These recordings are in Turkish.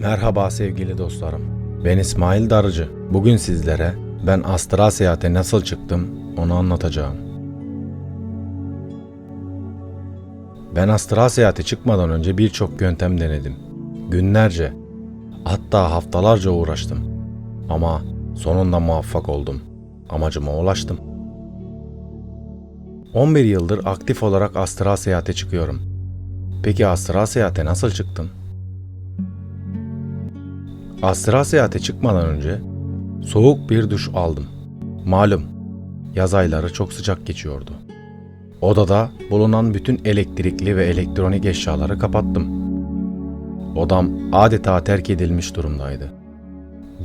Merhaba sevgili dostlarım. Ben İsmail Darıcı. Bugün sizlere ben astral seyahate nasıl çıktım onu anlatacağım. Ben astral seyahate çıkmadan önce birçok yöntem denedim. Günlerce, hatta haftalarca uğraştım. Ama sonunda muvaffak oldum. Amacıma ulaştım. 11 yıldır aktif olarak astral seyahate çıkıyorum. Peki astral seyahate nasıl çıktım? Astral seyahate çıkmadan önce soğuk bir duş aldım. Malum yaz ayları çok sıcak geçiyordu. Odada bulunan bütün elektrikli ve elektronik eşyaları kapattım. Odam adeta terk edilmiş durumdaydı.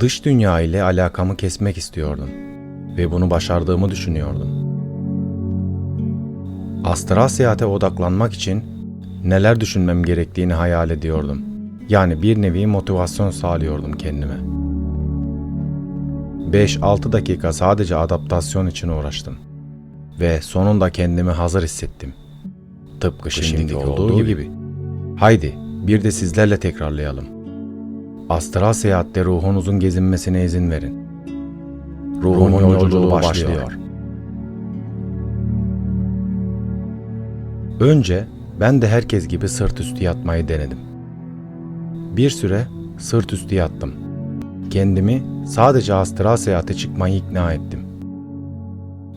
Dış dünya ile alakamı kesmek istiyordum ve bunu başardığımı düşünüyordum. Astral seyahate odaklanmak için neler düşünmem gerektiğini hayal ediyordum. Yani bir nevi motivasyon sağlıyordum kendime. 5-6 dakika sadece adaptasyon için uğraştım. Ve sonunda kendimi hazır hissettim. Tıpkı şimdiki olduğu gibi. Haydi bir de sizlerle tekrarlayalım. Astral seyahatte ruhunuzun gezinmesine izin verin. Ruhun yolculuğu başlıyor. Önce ben de herkes gibi sırt üstü yatmayı denedim. Bir süre sırt üstü yattım. Kendimi sadece astral seyahate çıkmayı ikna ettim.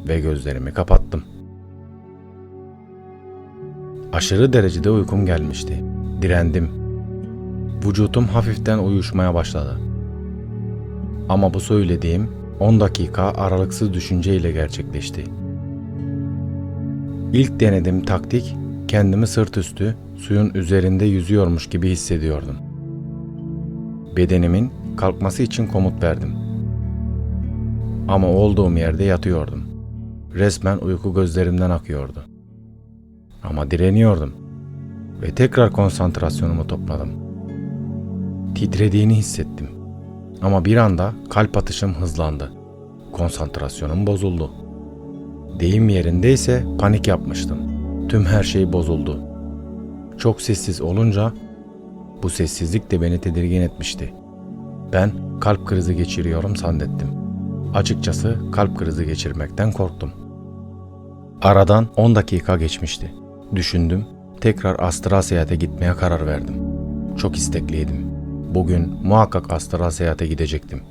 Ve gözlerimi kapattım. Aşırı derecede uykum gelmişti. Direndim. Vücutum hafiften uyuşmaya başladı. Ama bu söylediğim 10 dakika aralıksız düşünceyle gerçekleşti. İlk denediğim taktik kendimi sırt üstü suyun üzerinde yüzüyormuş gibi hissediyordum. Bedenimin kalkması için komut verdim. Ama olduğum yerde yatıyordum. Resmen uyku gözlerimden akıyordu. Ama direniyordum ve tekrar konsantrasyonumu topladım. Titrediğini hissettim. Ama bir anda kalp atışım hızlandı. Konsantrasyonum bozuldu. Deyim yerindeyse panik yapmıştım. Tüm her şey bozuldu. Çok sessiz olunca bu sessizlik de beni tedirgin etmişti. Ben kalp krizi geçiriyorum zannettim. Açıkçası kalp krizi geçirmekten korktum. Aradan 10 dakika geçmişti. Düşündüm, tekrar astral seyahate gitmeye karar verdim. Çok istekliydim. Bugün muhakkak astral seyahate gidecektim.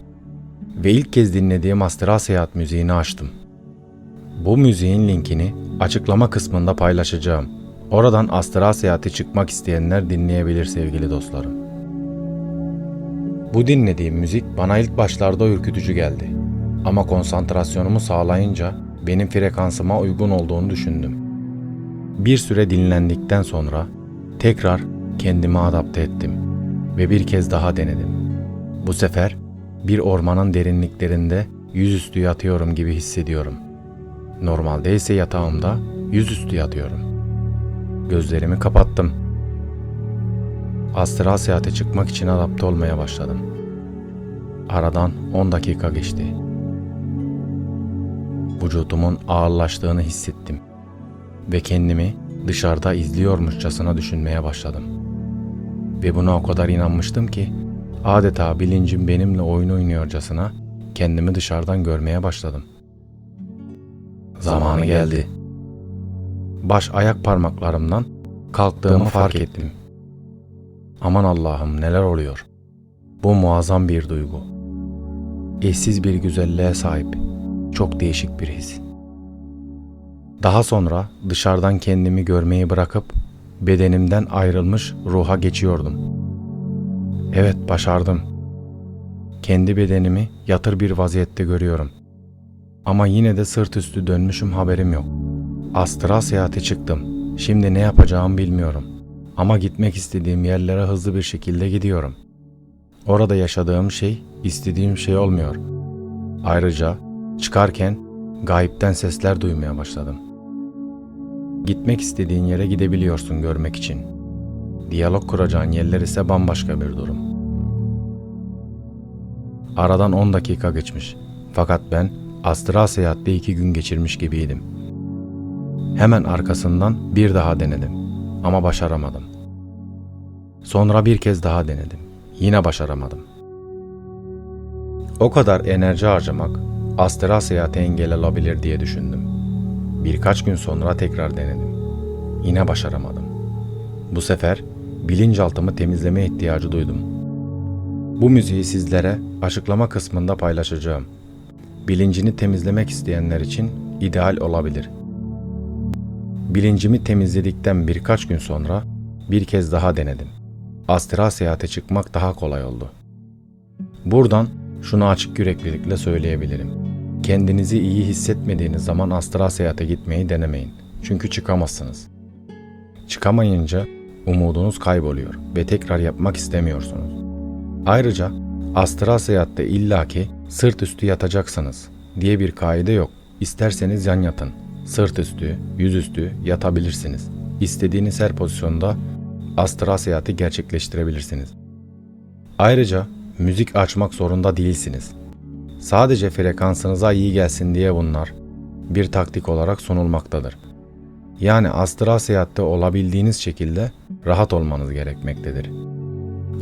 Ve ilk kez dinlediğim astral seyahat müziğini açtım. Bu müziğin linkini açıklama kısmında paylaşacağım. Oradan astral seyahate çıkmak isteyenler dinleyebilir sevgili dostlarım. Bu dinlediğim müzik bana ilk başlarda ürkütücü geldi. Ama konsantrasyonumu sağlayınca benim frekansıma uygun olduğunu düşündüm. Bir süre dinlendikten sonra tekrar kendimi adapte ettim ve bir kez daha denedim. Bu sefer bir ormanın derinliklerinde yüzüstü yatıyorum gibi hissediyorum. Normalde ise yatağımda yüzüstü yatıyorum. Gözlerimi kapattım. Astral seyahate çıkmak için adapte olmaya başladım. Aradan 10 dakika geçti. Vücudumun ağırlaştığını hissettim ve kendimi dışarıda izliyormuşçasına düşünmeye başladım. Ve buna o kadar inanmıştım ki adeta bilincim benimle oyun oynuyorcasına kendimi dışarıdan görmeye başladım. Zamanı geldi. Baş ayak parmaklarımdan kalktığımı fark ettim. Aman Allah'ım neler oluyor? Bu muazzam bir duygu. Eşsiz bir güzelliğe sahip. Çok değişik bir his. Daha sonra dışarıdan kendimi görmeyi bırakıp bedenimden ayrılmış ruha geçiyordum. Evet başardım. Kendi bedenimi yatır bir vaziyette görüyorum. Ama yine de sırt üstü dönmüşüm haberim yok. Astral seyahate çıktım. Şimdi ne yapacağımı bilmiyorum. Ama gitmek istediğim yerlere hızlı bir şekilde gidiyorum. Orada yaşadığım şey istediğim şey olmuyor. Ayrıca çıkarken gayipten sesler duymaya başladım. Gitmek istediğin yere gidebiliyorsun görmek için. Diyalog kuracağın yerler ise bambaşka bir durum. Aradan 10 dakika geçmiş. Fakat ben astral seyahatte iki gün geçirmiş gibiydim. Hemen arkasından bir daha denedim ama başaramadım. Sonra bir kez daha denedim. Yine başaramadım. O kadar enerji harcamak astral seyahate engel olabilir diye düşündüm. Birkaç gün sonra tekrar denedim. Yine başaramadım. Bu sefer bilinçaltımı temizleme ihtiyacı duydum. Bu müziği sizlere açıklama kısmında paylaşacağım. Bilincini temizlemek isteyenler için ideal olabilir. Bilincimi temizledikten birkaç gün sonra bir kez daha denedim. Astral seyahate çıkmak daha kolay oldu. Buradan şunu açık yüreklilikle söyleyebilirim. Kendinizi iyi hissetmediğiniz zaman astral seyahate gitmeyi denemeyin. Çünkü çıkamazsınız. Çıkamayınca umudunuz kayboluyor ve tekrar yapmak istemiyorsunuz. Ayrıca astral seyahatte illaki sırt üstü yatacaksınız diye bir kaide yok. İsterseniz yan yatın. Sırt üstü, yüzüstü yatabilirsiniz. İstediğiniz her pozisyonda astral seyahati gerçekleştirebilirsiniz. Ayrıca müzik açmak zorunda değilsiniz. Sadece frekansınıza iyi gelsin diye bunlar bir taktik olarak sunulmaktadır. Yani astral seyahatte olabildiğiniz şekilde rahat olmanız gerekmektedir.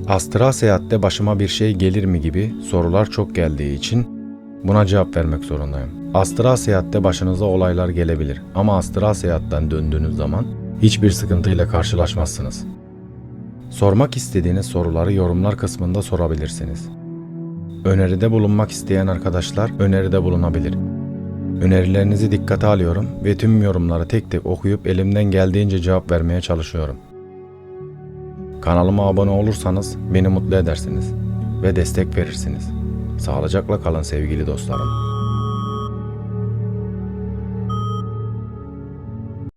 Astral seyahatte başıma bir şey gelir mi gibi sorular çok geldiği için buna cevap vermek zorundayım. Astral seyahatte başınıza olaylar gelebilir ama astral seyahatten döndüğünüz zaman hiçbir sıkıntıyla karşılaşmazsınız. Sormak istediğiniz soruları yorumlar kısmında sorabilirsiniz. Öneride bulunmak isteyen arkadaşlar öneride bulunabilir. Önerilerinizi dikkate alıyorum ve tüm yorumları tek tek okuyup elimden geldiğince cevap vermeye çalışıyorum. Kanalıma abone olursanız beni mutlu edersiniz ve destek verirsiniz. Sağlıcakla kalın sevgili dostlarım.